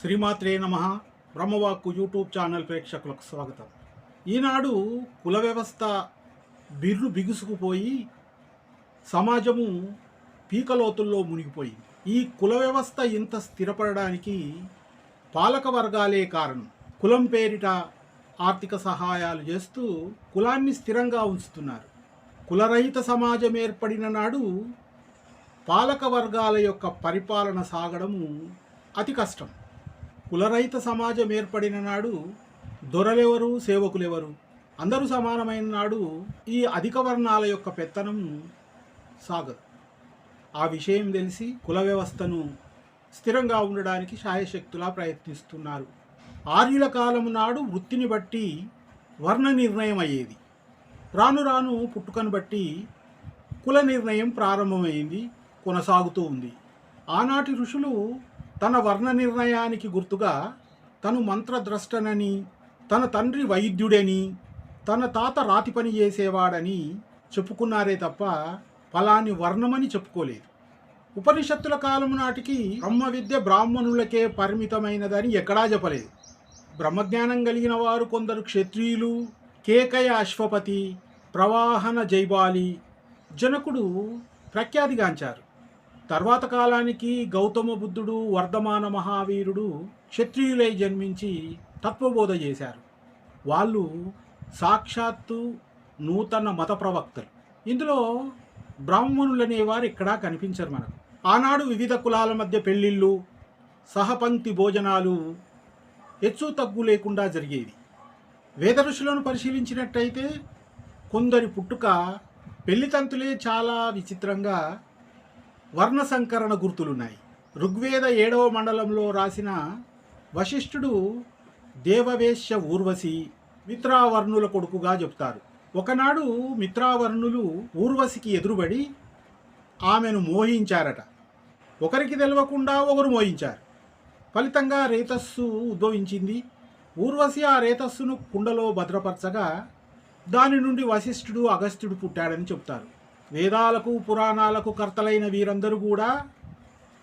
శ్రీమాత్రే నమ. బ్రహ్మవాక్కు YouTube channel ప్రేక్షకులకు స్వాగతం. ఈనాడు కుల వ్యవస్థ బిర్రు బిగుసుకుపోయి సమాజము పీకలోతుల్లో మునిగిపోయింది. ఈ కుల వ్యవస్థ ఇంత స్థిరపడడానికి పాలక వర్గాలే కారణం. కులం పేరిట ఆర్థిక సహాయాలు చేస్తూ కులాన్ని స్థిరంగా ఉంచుతున్నారు. కులరహిత సమాజం ఏర్పడిన నాడు పాలక వర్గాల యొక్క పరిపాలన సాగడము అతి కష్టం. కులరహిత సమాజం ఏర్పడిన నాడు దొరలెవరు సేవకులెవరు? అందరూ సమానమైన నాడు ఈ అధిక వర్ణాల యొక్క పెత్తనం సాగదు. ఆ విషయం తెలిసి కుల వ్యవస్థను స్థిరంగా ఉండడానికి శాయశక్తులా ప్రయత్నిస్తున్నారు. ఆర్యుల కాలం నాడు వృత్తిని బట్టి వర్ణ నిర్ణయం అయ్యేది. రాను రాను పుట్టుకను బట్టి కుల నిర్ణయం ప్రారంభమైంది కొనసాగుతూ ఉంది. ఆనాటి ఋషులు తన వర్ణ నిర్ణయానికి గుర్తుగా తను మంత్రద్రష్టనని తన తండ్రి వైద్యుడని తన తాత రాతి పని చేసేవాడని చెప్పుకున్నారే తప్ప ఫలాని వర్ణమని చెప్పుకోలేదు. ఉపనిషత్తుల కాలం నాటికి బ్రహ్మ విద్య బ్రాహ్మణులకే పరిమితమైనదని ఎక్కడా చెప్పలేదు. బ్రహ్మజ్ఞానం కలిగిన వారు కొందరు క్షత్రియులు కేకయ అశ్వపతి ప్రవాహన జైబాలి జనకుడు ప్రఖ్యాతిగాంచారు. తర్వాత కాలానికి గౌతమ బుద్ధుడు వర్ధమాన మహావీరుడు క్షత్రియులై జన్మించి తత్వబోధ చేశారు. వాళ్ళు సాక్షాత్తు నూతన మత ప్రవక్తలు. ఇందులో బ్రాహ్మణులు అనేవారు ఎక్కడా కనిపించరు మనకు. ఆనాడు వివిధ కులాల మధ్య పెళ్ళిళ్ళు సహపంక్తి భోజనాలు హెచ్చు తగ్గు లేకుండా జరిగేవి వేద ఋషులను పరిశీలించినట్టయితే కొందరి పుట్టుక పెళ్ళితంతులే చాలా విచిత్రంగా వర్ణ సంకరణ గుర్తులున్నాయి. ఋగ్వేద ఏడవ మండలంలో రాసిన వశిష్ఠుడు దేవవేశ్య ఊర్వశి మిత్రావర్ణుల కొడుకుగా చెప్తారు. ఒకనాడు మిత్రావర్ణులు ఊర్వశికి ఎదురుబడి ఆమెను మోహించారట. ఒకరికి తెలవకుండా ఒకరు మోహించారు. ఫలితంగా రేతస్సు ఉద్భవించింది. ఊర్వశి ఆ రేతస్సును కుండలో భద్రపరచగా దాని నుండి వశిష్ఠుడు అగస్త్యుడు పుట్టాడని చెప్తారు. వేదాలకు పురాణాలకు కర్తలైన వీరందరూ కూడా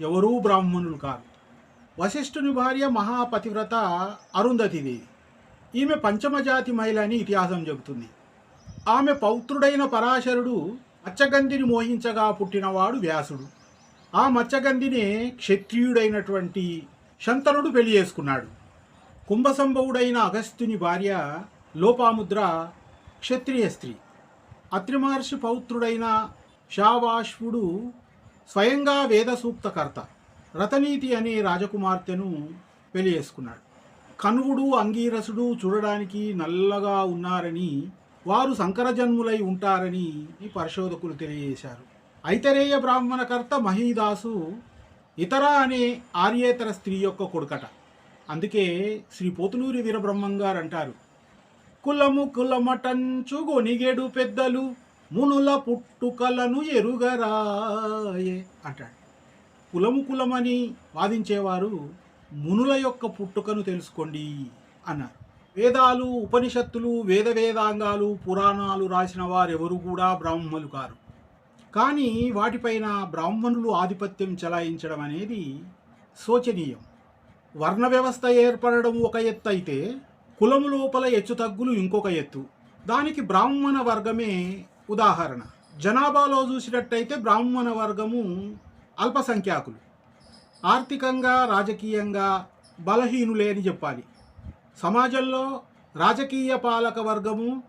ఎవరూ బ్రాహ్మణులు కాదు. వశిష్ఠుని భార్య మహాపతివ్రత అరుంధతిదేవి ఈమె పంచమజాతి మహిళ అని ఇతిహాసం చెబుతుంది. ఆమె పౌత్రుడైన పరాశరుడు మచ్చగంధిని మోహించగా పుట్టినవాడు వ్యాసుడు. ఆ మచ్చగంధినే క్షత్రియుడైనటువంటి శంతనుడు పెళ్ళి చేసుకున్నాడు. కుంభసంభవుడైన అగస్త్యుని భార్య లోపాముద్ర క్షత్రియ స్త్రీ. అత్రి మహర్షి పౌత్రుడైన షావాష్వుడు స్వయంగా వేద సూక్తకర్త రతనీతి అనే రాజకుమార్తెను పెళ్ళి చేసుకున్నాడు. కనువుడు అంగీరసుడు చూడడానికి నల్లగా ఉన్నారని వారు సంకరజన్ములై ఉంటారని పరిశోధకులు తెలియజేశారు. ఐతరేయ బ్రాహ్మణకర్త మహీదాసు ఇతర అనే ఆర్యేతర స్త్రీ యొక్క కొడుకట. అందుకే శ్రీ పోతులూరి వీరబ్రహ్మం గారు అంటారు కులము కులమటంచు గొనిగేడు పెద్దలు మునుల పుట్టుకలను ఎరుగరాయే అంటాడు. కులము కులమని వాదించేవారు మునుల యొక్క పుట్టుకను తెలుసుకోండి అన్నారు. వేదాలు ఉపనిషత్తులు వేద వేదాంగాలు పురాణాలు రాసిన వారెవరు కూడా బ్రాహ్మణులు కారు. కానీ వాటిపైన బ్రాహ్మణులు ఆధిపత్యం చెలాయించడం అనేది శోచనీయం. వర్ణ వ్యవస్థ ఏర్పడడం ఒక ఎత్తు అయితే కులం లోపల హెచ్చుతగ్గులు ఇంకొక ఎత్తు. దానికి బ్రాహ్మణ వర్గమే ఉదాహరణ. జనాభాలో చూసినట్టయితే బ్రాహ్మణ వర్గము అల్పసంఖ్యాకులు. ఆర్థికంగా రాజకీయంగా బలహీనులే అని చెప్పాలి. సమాజంలో రాజకీయ పాలక వర్గము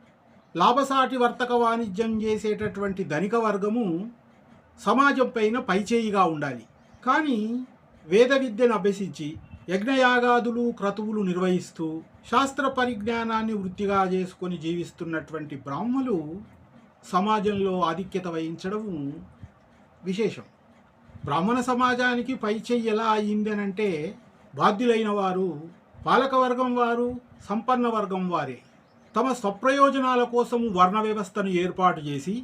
లాభసాటి వర్తక వాణిజ్యం చేసేటటువంటి ధనిక వర్గము సమాజం పైన పైచేయిగా ఉండాలి. కానీ వేద విద్యను అభ్యసించి యజ్ఞయాగాదులు క్రతువులు నిర్వహిస్తూ శాస్త్ర పరిజ్ఞానాన్ని వృత్తిగా చేసుకొని జీవిస్తున్నటువంటి బ్రాహ్మలు సమాజంలో ఆధిక్యత వహించడం విశేషం. బ్రాహ్మణ సమాజానికి పైచెయ్యి ఎలా అయ్యిందనంటే బాధ్యులైన వారు పాలకవర్గం వారు సంపన్న వర్గం వారే. తమ స్వప్రయోజనాల కోసం వర్ణ వ్యవస్థను ఏర్పాటు చేసి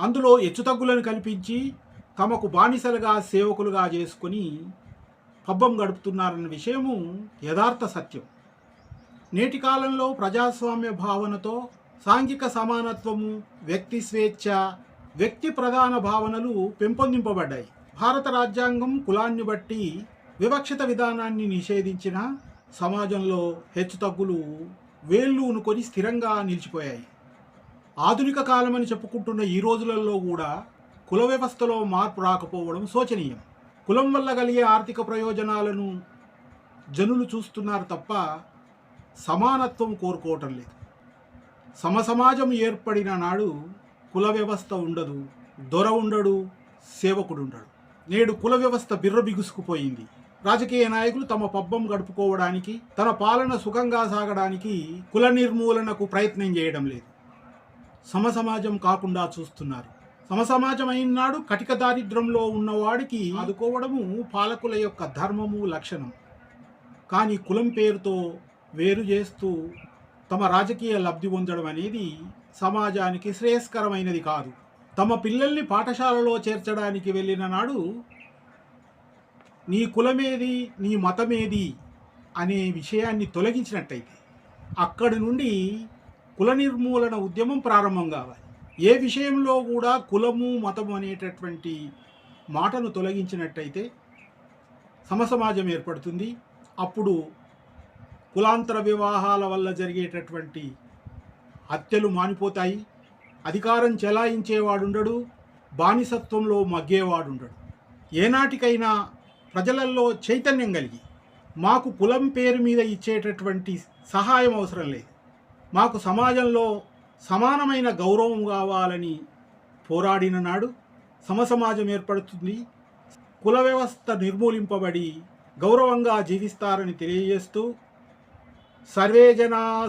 అందులో హెచ్చుతగ్గులను కల్పించి తమకు బానిసలుగా సేవకులుగా చేసుకుని పబ్బం గడుపుతున్నారన్న విషయము యథార్థ సత్యం. నేటి కాలంలో ప్రజాస్వామ్య భావనతో సాంఘిక సమానత్వము వ్యక్తి స్వేచ్ఛ వ్యక్తి ప్రధాన భావనలు పెంపొందింపబడ్డాయి. భారత రాజ్యాంగం కులాన్ని బట్టి వివక్షిత విధానాన్ని నిషేధించిన సమాజంలో హెచ్చుతగ్గులు వేళ్ళు ఉనుకొని స్థిరంగా నిలిచిపోయాయి. ఆధునిక కాలమని చెప్పుకుంటున్న ఈ రోజులలో కూడా కుల వ్యవస్థలో మార్పు రాకపోవడం శోచనీయం. కులం వల్ల కలిగే ఆర్థిక ప్రయోజనాలను జనులు చూస్తున్నారు తప్ప సమానత్వం కోరుకోవటం లేదు. సమసమాజం ఏర్పడిన నాడు కుల వ్యవస్థ ఉండదు దొర ఉండడు సేవకుడు ఉండడు. నేడు కుల వ్యవస్థ బిర్రబిగుసుకుపోయింది రాజకీయ నాయకులు తమ పబ్బం గడుపుకోవడానికి తన పాలన సుఖంగా సాగడానికి కుల నిర్మూలనకు ప్రయత్నం చేయడం లేదు. సమసమాజం కాకుండా చూస్తున్నారు. సమసమాజం కటిక దారిద్రంలో ఉన్నవాడికి ఆదుకోవడము పాలకుల యొక్క ధర్మము లక్షణం. కానీ కులం పేరుతో వేరు చేస్తూ తమ రాజకీయ లబ్ధి పొందడం అనేది సమాజానికి శ్రేయస్కరమైనది కాదు. తమ పిల్లల్ని పాఠశాలలో చేర్చడానికి వెళ్ళిన నాడు నీ కులమేది నీ మతమేది అనే విషయాన్ని తొలగించినట్టయితే అక్కడి నుండి కుల నిర్మూలన ఉద్యమం ప్రారంభం కావాలి. ఏ విషయంలో కూడా కులము మతము అనేటటువంటి మాటను తొలగించినట్టయితే సమసమాజం ఏర్పడుతుంది. అప్పుడు కులాంతర వివాహాల వల్ల జరిగేటటువంటి హత్యలు మానిపోతాయి. అధికారం చెలాయించేవాడుండడు. బానిసత్వంలో మగ్గేవాడుండడు. ఏనాటికైనా ప్రజలలో చైతన్యం కలిగి మాకు కులం పేరు మీద ఇచ్చేటటువంటి సహాయం అవసరం లేదు. మాకు సమాజంలో సమానమైన గౌరవం కావాలని పోరాడిన నాడు సమసమాజం ఏర్పడుతుంది. కుల వ్యవస్థ నిర్మూలింపబడి గౌరవంగా జీవిస్తారని తెలియజేస్తూ సర్వే జనా